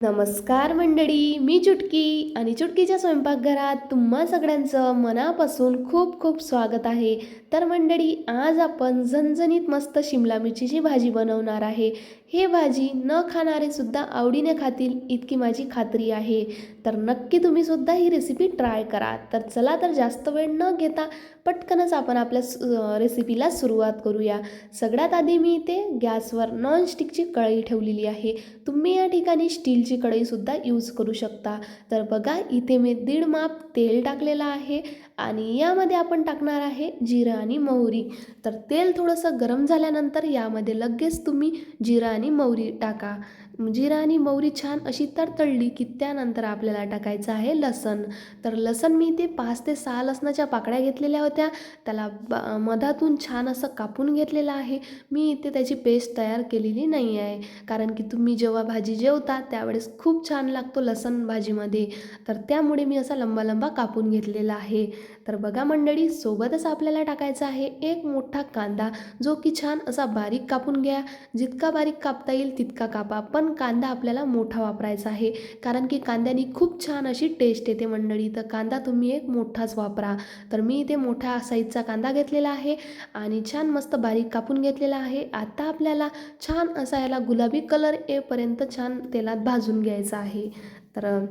नमस्कार मंडळी मी चुटकी आणि चुटकीच्या स्वयंपाकघरात तुम्हा सगळ्यांचं मनापासून खूप खूप स्वागत आहे. तर मंडळी आज आपण झणझणीत मस्त शिमला मिरचीची भाजी बनवणार आहे. हे भाजी न खाणारे सुद्धा आवडीने खातील इतकी माझी खात्री आहे. तर नक्की तुम्ही सुद्धा ही रेसिपी ट्राय करा. तर चला तर जास्त वेळ न घेता पटकनच आपण आपल्या रेसिपीला सुरुवात करूया. सगळ्यात आधी मी इथे गॅसवर नॉनस्टिकची कढई ठेवलेली आहे. तुम्ही या ठिकाणी स्टीलची कढईसुद्धा यूज करू शकता. तर बघा इथे मी दीड माप तेल टाकलेलं आहे आणि यामध्ये आपण टाकणार आहे जिरं आणि मोहरी. तर तेल थोडंसं गरम झाल्यानंतर यामध्ये लगेच तुम्ही जिरा आणि मोहरी टाका. म्हणजे जिरा आणि मोहरी छान अशी तडतडली की त्यानंतर आपल्याला टाकायचं आहे लसण. तर लसण मी इथे पाच ते सहा लसणाच्या पाकळ्या घेतलेल्या होत्या. त्याला ब मधातून छान असं कापून घेतलेलं आहे. मी इथे त्याची पेस्ट तयार केलेली नाही आहे. कारण की तुम्ही जेव्हा भाजी जेवता त्यावेळेस खूप छान लागतो लसण भाजीमध्ये. तर त्यामुळे मी असा लंबा लंबा कापून घेतलेला आहे. तर बघा मंडळी सोबतच आपल्याला टाकायचा आहे एक मोठा कांदा जो की छान असा बारीक कापून घ्या. जितका बारीक कापता येईल तितका कापा. पण कांदा आपल्याला मोठा वापरायचा आहे. कारण की कांद्याने खूप छान अशी टेस्ट येते मंडळी. तर कांदा तुम्ही एक मोठाच वापरा. तर मी इथे मोठ्या साईजचा कांदा घेतलेला आहे आणि छान मस्त बारीक कापून घेतलेला आहे. आता आपल्याला छान असा याला गुलाबी कलर येपर्यंत छान तेलात भाजून घ्यायचा आहे. तर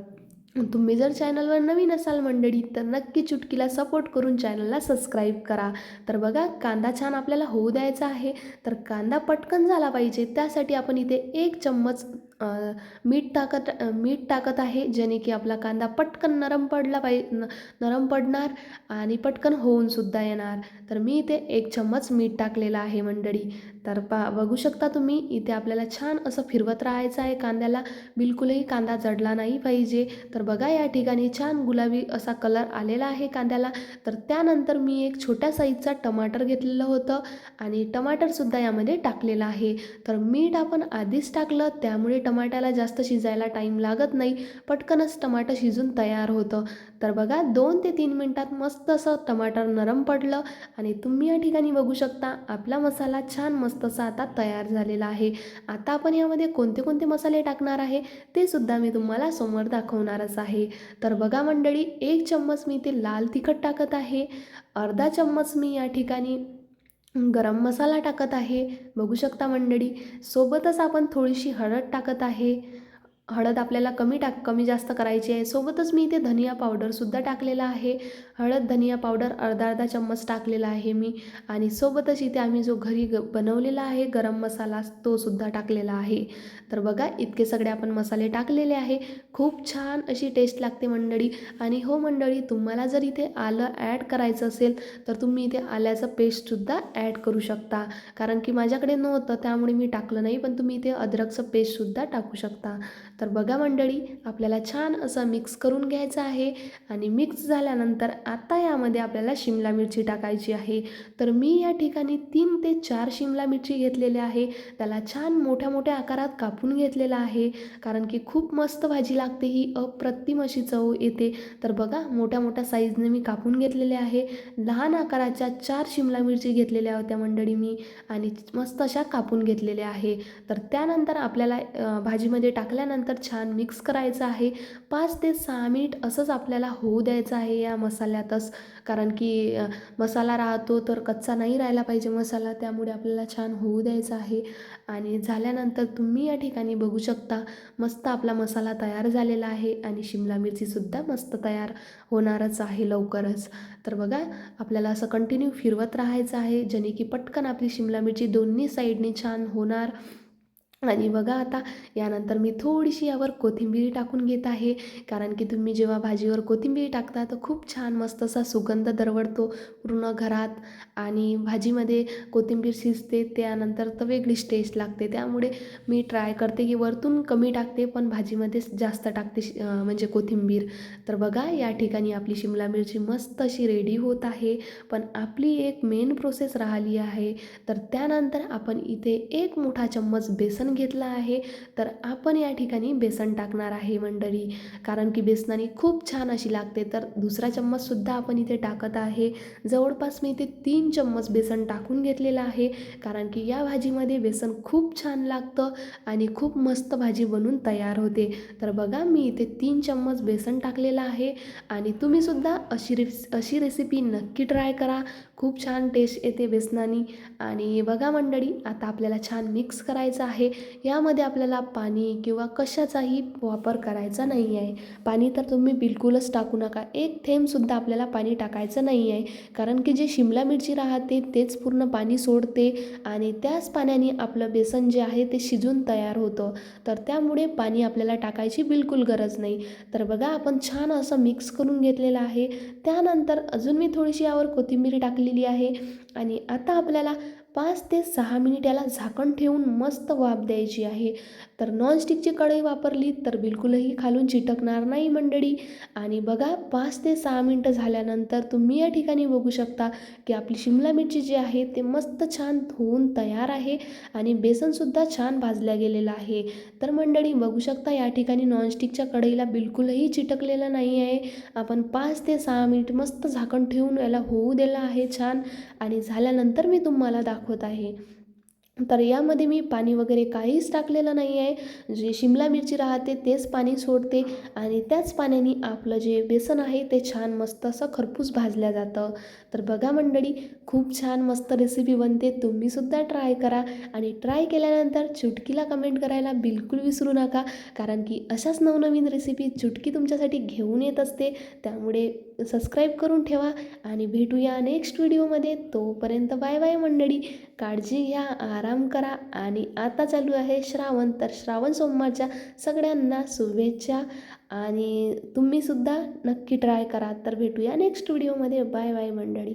तुम्ही जर चॅनलवर नवीन असाल मंडळी तर नक्की चुटकीला सपोर्ट करून चॅनलला सबस्क्राईब करा. तर बघा कांदा छान आपल्याला होऊ द्यायचा आहे. तर कांदा पटकन झाला पाहिजे. त्यासाठी आपण इथे एक चम्मच मीठ टाकत मीठ टाकत आहे जेणे की आपला कांदा पटकन नरम पडला पाहि न नरम पडणार आणि पटकन होऊनसुद्धा येणार. तर मी इथे एक चम्मच मीठ टाकलेलं आहे मंडळी. तर पा बघू शकता तुम्ही इथे आपल्याला छान असं फिरवत राहायचं आहे. कांद्याला बिलकुलही कांदा जडला नाही पाहिजे. तर बघा या ठिकाणी छान गुलाबी असा कलर आलेला आहे कांद्याला. तर त्यानंतर मी एक छोट्या साईजचा टमाटर घेतलेलं होतं आणि टमाटरसुद्धा यामध्ये टाकलेलं आहे. तर मीठ आपण आधीच टाकलं त्यामुळे टमाट्याला जास्त शिजायला टाईम लागत नाही. पटकनच टमाटर शिजून तयार होतं. तर बघा दोन ते तीन मिनटात मस्त असं टमाटर नरम पडलं आणि तुम्ही या ठिकाणी बघू शकता आपला मसाला छान मस्त असा आता तयार झालेला आहे. आता आपण यामध्ये कोणते कोणते मसाले टाकणार आहे ते सुद्धा मी तुम्हाला समोर दाखवणारच आहे. तर बघा मंडळी एक चम्मच मी ते लाल तिखट टाकत आहे अर्धा चम्मच मी या ठिकाणी गरम मसाला टाकत आहे. बघू शकता मंडळी सोबतच आपण थोडीशी हळद टाकत आहे. हळद आपल्याला कमी टाक कमी जास्त करायची आहे. सोबतच मी इथे धनिया पावडरसुद्धा टाकलेला आहे. हळद धनिया पावडर अर्धा अर्धा चम्मच टाकलेला आहे मी. आणि सोबतच इथे आम्ही जो घरी ग बनवलेला आहे गरम मसाला तो सुद्धा टाकलेला आहे. तर बघा इतके सगळे आपण मसाले टाकलेले आहे. खूप छान अशी टेस्ट लागते मंडळी. आणि हो मंडळी तुम्हाला जर इथे आलं ॲड करायचं असेल तर तुम्ही इथे आल्याचं पेस्टसुद्धा ॲड करू शकता. कारण की माझ्याकडे नव्हतं त्यामुळे मी टाकलं नाही. पण तुम्ही इथे अद्रकचं पेस्टसुद्धा टाकू शकता. तर बघा मंडळी आपल्याला छान असं मिक्स करून घ्यायचं आहे. आणि मिक्स झाल्यानंतर आता यामध्ये आपल्याला शिमला मिरची टाकायची आहे. तर मी या ठिकाणी तीन ते चार शिमला मिरची घेतलेल्या आहे. त्याला छान मोठ्या मोठ्या आकारात कापून घेतलेला आहे. कारण की खूप मस्त भाजी लागते ही अप्रतिम अशी चव येते. तर बघा मोठ्या मोठ्या साईजने मी कापून घेतलेले आहे. लहान आकाराच्या चार शिमला मिरची घेतलेल्या होत्या मंडळी मी. आणि मस्त अशा कापून घेतलेल्या आहे. तर त्यानंतर आपल्याला भाजीमध्ये टाकल्यानंतर छान मिक्स करायचं आहे. पाच ते सहा मिनिट असंच आपल्याला होऊ द्यायचं आहे या मसाल्यातच. कारण की मसाला राहतो तर कच्चा नाही राहायला पाहिजे मसाला त्यामुळे आपल्याला छान होऊ द्यायचा आहे. आणि झाल्यानंतर तुम्ही या ठिकाणी बघू शकता मस्त आपला मसाला तयार झालेला आहे आणि शिमला मिरचीसुद्धा मस्त तयार होणारच आहे लवकरच. तर बघा आपल्याला असं कंटिन्यू फिरवत राहायचं आहे जेणे की पटकन आपली शिमला मिरची दोन्ही साईडने छान होणार. आणि बघा आता यानंतर मी थोडीशी यावर कोथिंबीर टाकून घेत आहे. कारण की तुम्ही जेव्हा भाजीवर कोथिंबीर टाकता तर खूप छान मस्त असा सुगंध दरवळतो पूर्ण घरात. आणि भाजीमध्ये कोथिंबीर शिजते त्यानंतर तर वेगळीच टेस्ट लागते. त्यामुळे मी ट्राय करते की वरतून कमी टाकते पण भाजीमध्ये जास्त टाकते शि- म्हणजे कोथिंबीर. तर बघा या ठिकाणी आपली शिमला मिरची मस्त अशी रेडी होत आहे. पण आपली एक मेन प्रोसेस राहिली आहे. तर त्यानंतर आपण इथे एक मोठा चम्मच बेसन बेसन घेतलं आहे. तर आपण या ठिकाणी बेसन टाकणार आहे मंडळी. कारण की बेसनाने खूप छान अशी लागते. तर दुसरा चम्मचसुद्धा आपण इथे टाकत आहे. जवळपास मी इथे तीन चम्मच बेसन टाकून घेतलेलं आहे. कारण की या भाजीमध्ये बेसन खूप छान लागतं आणि खूप मस्त भाजी बनून तयार होते. तर बघा मी इथे तीन चम्मच बेसन टाकलेलं आहे. आणि तुम्हीसुद्धा अशी रेस अशी रेसिपी नक्की ट्राय करा. खूप छान टेस्ट येते बेसनानी. आणि बघा मंडळी आता आपल्याला छान मिक्स करायचं आहे. यामध्ये आपल्याला पाणी किंवा कशाचाही वापर करायचा नाही आहे. पाणी तर तुम्ही बिलकुलच टाकू नका. एक थेंबसुद्धा आपल्याला पाणी टाकायचं नाही आहे. कारण की जे शिमला मिरची राहते तेच पूर्ण पाणी सोडते आणि त्याच पाण्याने आपलं बेसन जे आहे ते शिजून तयार होतं. तर त्यामुळे पाणी आपल्याला टाकायची बिलकुल गरज नाही. तर बघा आपण छान असं मिक्स करून घेतलेलं आहे. त्यानंतर अजून मी थोडीशी यावर कोथिंबीर टाकली केलेली आहे. आणि आता आपल्याला पाच ते सहा मिनिट याला झाकण ठेवून मस्त वाफ द्यायची आहे. तर नॉनस्टिकची कढई वापरली तर बिलकुलही खालून चिटकणार नाही मंडळी. आणि बघा पाच ते सहा मिनटं झाल्यानंतर तुम्ही या ठिकाणी बघू शकता की आपली शिमला मिरची जी आहे ते मस्त छान धुवून तयार आहे आणि बेसनसुद्धा छान भाजल्या गेलेलं आहे. तर मंडळी बघू शकता या ठिकाणी नॉनस्टिकच्या कढईला बिलकुलही चिटकलेलं नाही आहे आपण पाच ते सहा मिनिट मस्त झाकण ठेवून याला होऊ दिलं आहे छान. आणि झाल्यानंतर मी तुम्हाला दाखवत आहे. तर यामध्ये मी पाणी वगैरे काहीच टाकलेलं नाही आहे जे शिमला मिरची राहते तेच पाणी सोडते आणि त्याच पाण्याने आपलं जे बेसन आहे ते छान मस्त असं खरपूस भाजल्या जातं. तर बघा मंडळी खूप छान मस्त रेसिपी बनते. तुम्हीसुद्धा ट्राय करा आणि ट्राय केल्यानंतर चुटकीला कमेंट करायला बिलकुल विसरू नका. कारण की अशाच नवनवीन रेसिपी चुटकी तुमच्यासाठी घेऊन येत असते. त्यामुळे सबस्क्राईब करून ठेवा आणि भेटूया नेक्स्ट व्हिडिओमध्ये तोपर्यंत बाय बाय मंडळी. काळजी घ्या आराम करा आणि आता चालू आहे श्रावण. तर श्रावण सोमवारच्या सगळ्यांना शुभेच्छा आणि तुम्हीसुद्धा नक्की ट्राय करा. तर भेटूया नेक्स्ट व्हिडिओमध्ये बाय बाय मंडळी.